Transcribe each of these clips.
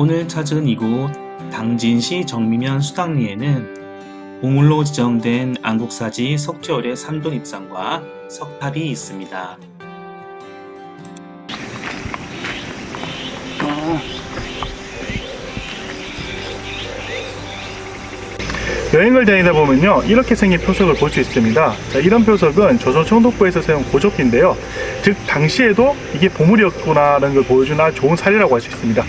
오늘 찾은 이곳 당진시 정미면 수당리에는 보물로 지정된 안국사지 석조열의 삼돈 입상과 석탑이 있습니다. 여행을 다니다 보면요 이렇게 생긴 표석을 볼 수 있습니다. 자, 이런 표석은 조선 총독부에서 세운 고조피인데요. 즉 당시에도 이게 보물이었구나 라는 걸 보여주는 좋은 사례라고 할 수 있습니다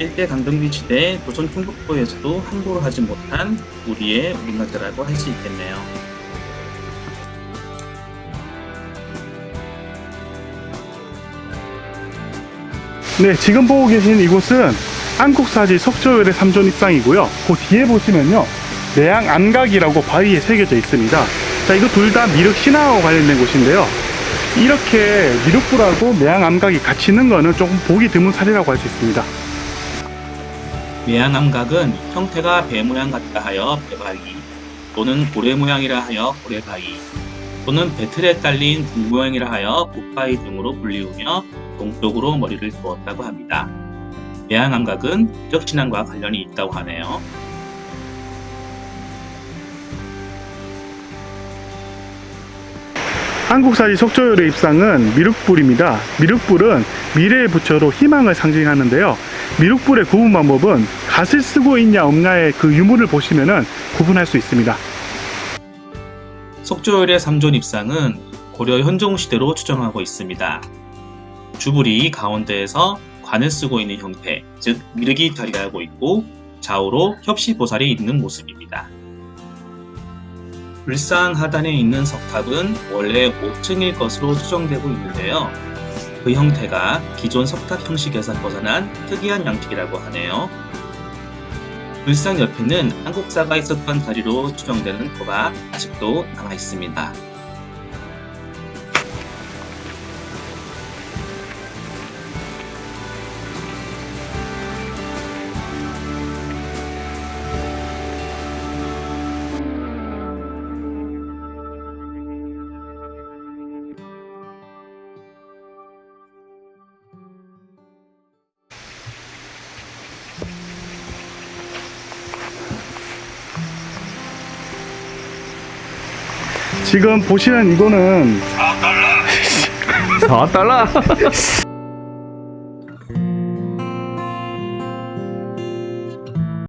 일대 강등기 시대 조선 충북부에서도 함부로 하지 못한 우리의 문화재라고 할 수 있겠네요. 네 지금 보고 계신 이곳은 안국사지 석조열의 삼존 입상이고요. 그 뒤에 보시면요. 내양 안각이라고 바위에 새겨져 있습니다. 자 이거 둘 다 미륵 신화와 관련된 곳인데요. 이렇게 미륵불하고 내양 암각이 같이 있는 거는 조금 보기 드문 사례라고 할 수 있습니다 매양암각은 형태가 배 모양 같다 하여 배바위 또는 고래 모양이라 하여 고래바위 또는 배틀에 딸린 북 모양이라 하여 북바위 등으로 불리우며 동쪽으로 머리를 두었다고 합니다. 매양암각은 기적신앙과 관련이 있다고 하네요. 한국사지 석조열의 입상은 미륵불입니다. 미륵불은 미래의 부처로 희망을 상징하는데요. 미륵불의 구분 방법은 갓을 쓰고 있냐 없냐의 그 유무를 보시면 구분할 수 있습니다. 속조열의 삼존 입상은 고려 현종 시대로 추정하고 있습니다. 주불이 가운데에서 관을 쓰고 있는 형태, 즉 미륵이 자리하고 있고 좌우로 협시보살이 있는 모습입니다. 불상 하단에 있는 석탑은 원래 5층일 것으로 추정되고 있는데요. 그 형태가 기존 석탑 형식에서 벗어난 특이한 양식이라고 하네요. 불상 옆에는 한국사가 있었던 자리로 추정되는 터가 아직도 남아 있습니다. 지금 보시는 이거는 4달러